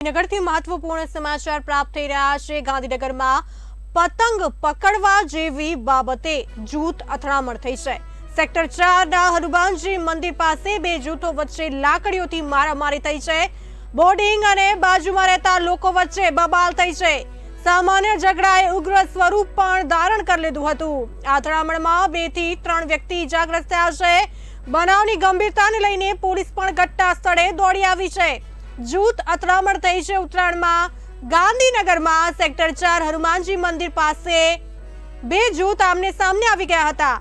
નગરથી મહત્વપૂર્ણ સમાચાર પ્રાપ્ત થઈ રહ્યા છે. ગાંધીનગરમાં પતંગ પકડવા જેવી બાબતે જૂથ અથડામણ થઈ છે. સેક્ટર ચારના હનુમાનજી મંદિર પાસે બે જૂથો વચ્ચે લાકડીઓથી મારામારી થઈ છે. બોર્ડિંગ અને બાજુમાં રહેતા લોકો વચ્ચે બબાલ થઈ છે. સામાન્ય ઝઘડાએ ઉગ્ર સ્વરૂપ પણ ધારણ કરી લીધું હતું. આ અથડામણમાં બેથી ત્રણ વ્યક્તિ ઇજાગ્રસ્ત થયા છે. બનાવની ગંભીરતાને લઈને પોલીસ પણ ઘટના સ્થળે દોડી આવી છે. જૂથ અથડામણ થઈ છે ઉત્તરાયણમાં. ગાંધીનગરમાં સેક્ટર ચાર હનુમાનજી મંદિર પાસે બે જૂથ આમને સામને આવી ગયા હતા.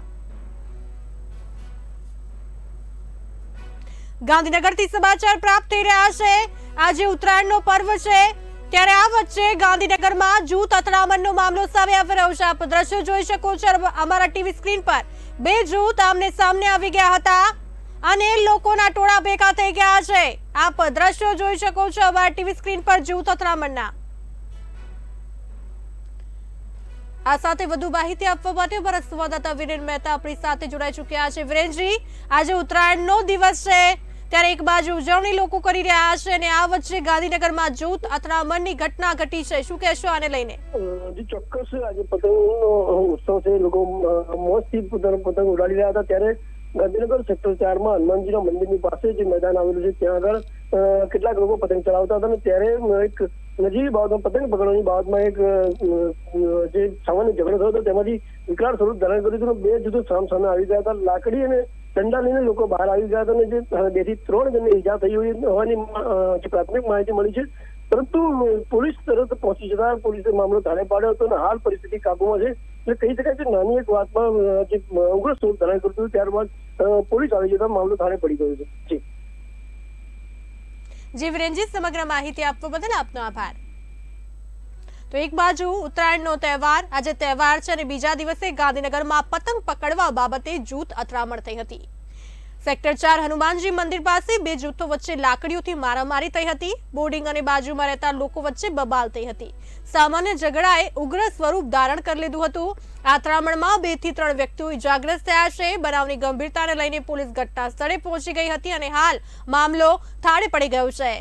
ગાંધીનગરથી સમાચાર પ્રાપ્ત થઈ રહ્યા છે. આજે ઉત્તરાયણનો પર્વ છે. ત્યારે આ વચ્ચે ગાંધીનગરમાં જૂથ અથડામણનો મામલો સામે આવી રહ્યો છે. આપ દ્રશ્યો જોઈ શકો છો. અમારા ટીવી સ્ક્રીન પર બે જૂથ આમને સામને આવી ગયા હતા. અને લોકોના ટોળા ભેગા થઈ ગયા છે. આપ દ્રશ્યો જોઈ શકો છો. અમારા ટીવી સ્ક્રીન પર જીવ અથડામણના આ સાથે વધુ માહિતી આપવા માટે અમારા સંવાદદાતા વિરેન મહેતા આપણી સાથે જોડાઈ ચૂક્યા છે. વિરેનજી, આજે ઉત્તરાયણનો દિવસ છે. ત્યારે એક બાજુ ઉજવણી લોકો કરી રહ્યા છે અને આ વચ્ચે ગાંધીનગરમાં જૂથ અથડામણની ઘટના ઘટી છે. શું કહેશો આને લઈને? જી ચોક્કસ આજે પતંગનો ઉત્સવ છે. લોકો મોજથી પતંગ ઉડાડી રહ્યા હતા. ત્યારે ગાંધીનગર સેક્ટર ચારમાં હનુમાનજીના મંદિરની પાસે જે મેદાન આવેલું છે, ત્યાં આગળ કેટલાક લોકો પતંગ ચલાવતા હતા અને ત્યારે એક નજીવી બાબતમાં, પતંગ પકડવાની બાબતમાં એક જે સામાન્ય ઝઘડો થયો હતો, તેમાંથી વિકરાળ સ્વરૂપ ધારણ કર્યું હતું બે જુદો સામ સામે આવી ગયા હતા. લાકડી અને દંડા લઈને લોકો બહાર આવી ગયા હતા અને જે બેથી ત્રણ જણને ઈજા થઈ હોવાની પ્રાથમિક માહિતી મળી છે. પરંતુ, પોલીસ તરત પહોંચી જતા પોલીસે મામલો થાળે પાડ્યો હતો અને હાલ પરિસ્થિતિ કાબુમાં છે. કહી શકાય કે નાની એક વાતમાં જે ઉગ્ર સ્વરૂપ ધારણ કર્યું હતું, ત્યારબાદ પોલીસ આવી જતા મામલો થાણે પડી ગયો છે. જી. જી, વિરેનજી, સમગ્ર માહિતી આપવા બદલ આપનો આભાર. તો એક બાજુ ઉત્તરાયણનો તહેવાર, આજે તહેવાર છે અને બીજા દિવસે ગાંધીનગરમાં પતંગ પકડવા બાબતે જૂથ અથડામણ થઈ હતી. સેક્ટર ચાર હનુમાનજી મંદિર પાસે બે જૂથો વચ્ચે લાકડીઓથી મારામારી થઈ હતી. બોર્ડિંગ અને બાજુમાં રહેતા લોકો વચ્ચે બબાલ થઈ હતી. સામાન્ય ઝઘડાએ ઉગ્ર સ્વરૂપ ધારણ કરી લીધું હતું. આ અથડામણમાં બેથી ત્રણ વ્યક્તિઓ ઇજાગ્રસ્ત થયા છે. બનાવની ગંભીરતાને લઈને પોલીસ ઘટના સ્થળે પહોંચી ગઈ હતી અને હાલ મામલો થાળે પડી ગયો છે.